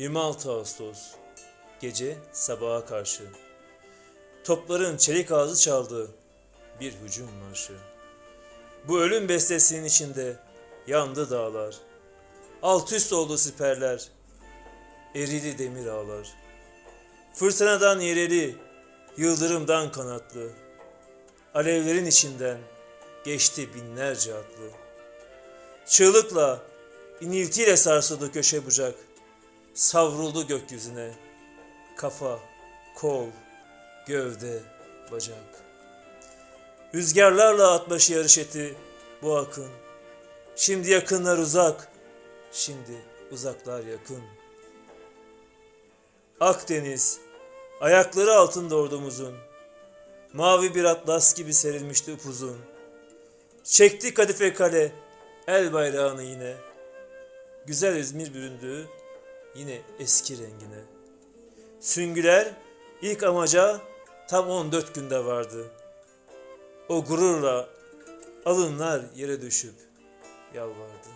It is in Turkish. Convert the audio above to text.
26 Ağustos Gece sabaha karşı. Topların çelik ağzı çaldı bir hücum marşı. Bu ölüm bestesinin içinde yandı dağlar. Alt üst oldu siperler Eridi demir ağlar. Fırtınadan yereli Yıldırımdan kanatlı. Alevlerin içinden Geçti binlerce atlı. Çığlıkla iniltiyle sarsıldı köşe bucak Savruldu gökyüzüne. Kafa, kol, gövde, bacak. Rüzgarlarla at başı yarış etti bu akın. Şimdi yakınlar uzak Şimdi uzaklar yakın. Akdeniz Ayakları altında ordumuzun. Mavi bir atlas gibi serilmişti upuzun. Çekti kadife kale El bayrağını yine. Güzel İzmir büründü Yine eski rengine Süngüler ilk amaca tam 14 günde vardı. O gururla alınlar yere düşüp yalvardı.